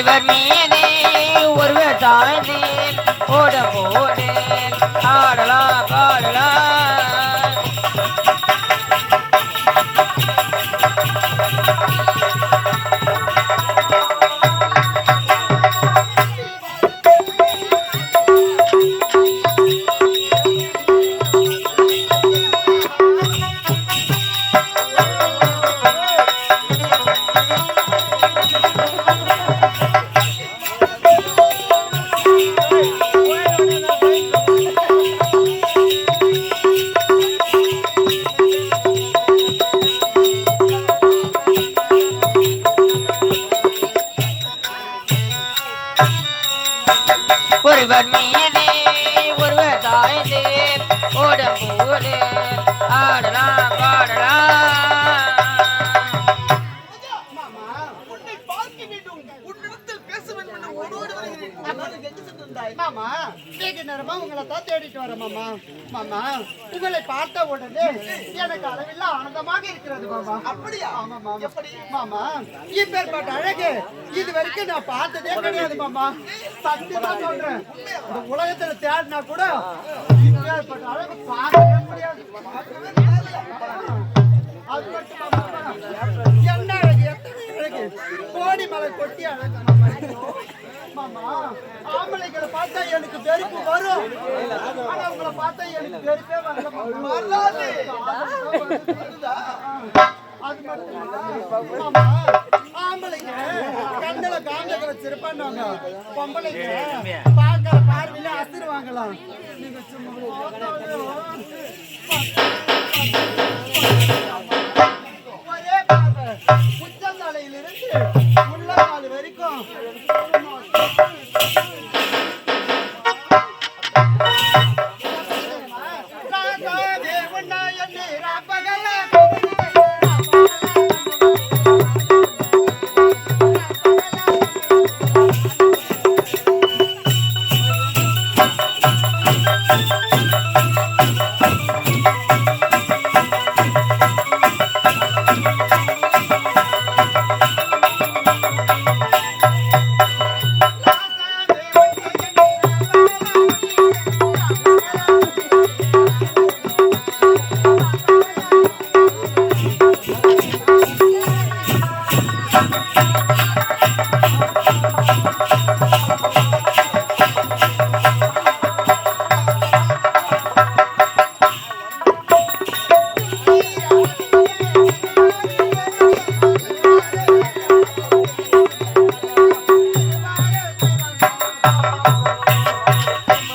ஒருவர் மீதே ஒருவர் தாழ்ந்தே ஓட போட me. மாமா வெகு நேரமா உங்களை தான் தேடிட்டு வரேன் மாமா. மாமா உங்களை பார்த்த உடனே எனக்கு அளவில்ல ஆனந்தமாக இருக்கிறது மாமா. அப்படியா? ஆமா மாமா. எப்படி? மாமா இப்பேற்பட்ட அழகு இது வரைக்கும் நான் பார்த்ததே கிடையாது மாமா. சத்தியமா சொல்றேன். இந்த உலகத்துல தேடினா கூட இப்பேற்பட்ட அழகு பார்க்கவே முடியாது. அது மட்டும் என்ன அழகு? எத்தனை அழகு? கோடி மலை கொட்டி அழகு மாமா. ஆம்பளைகளை பார்த்தா எனக்கு வெறுப்பு வரும் ஆனா உங்களை பார்த்தா எனக்கு வெறுப்பே வரல வராது. அது மட்டும் ஆம்பளைங்க கண்ணுல காந்தக வச்சிருப்பாங்க பொம்பளைங்க பார்வையில நீங்க சும்மா உச்சந்தலையிலிருந்து உள்ளங்கால் வரைக்கும்.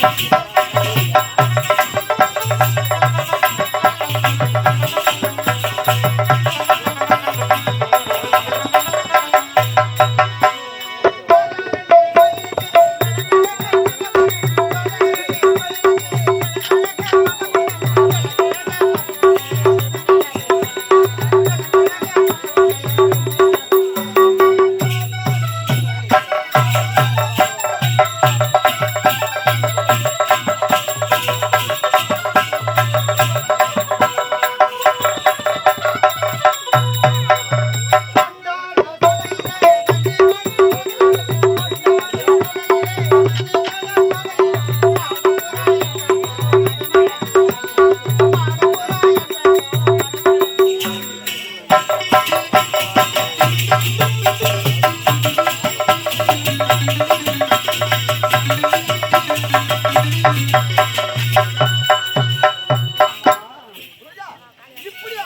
ரோஜா,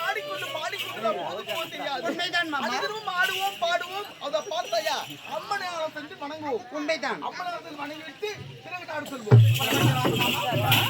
ஆடிக்கொண்டு பாடிக்கொண்டு தெரியாது உண்மைதான் மாமா. ஆடுவோம் பாடுவோம் அதை பார்த்தாயா? அம்மனை அவரை வணங்குவோம். உண்மைதான். அம்மனை செஞ்சு வணங்கிட்டு பிறகு நாடு சொல்வோம்.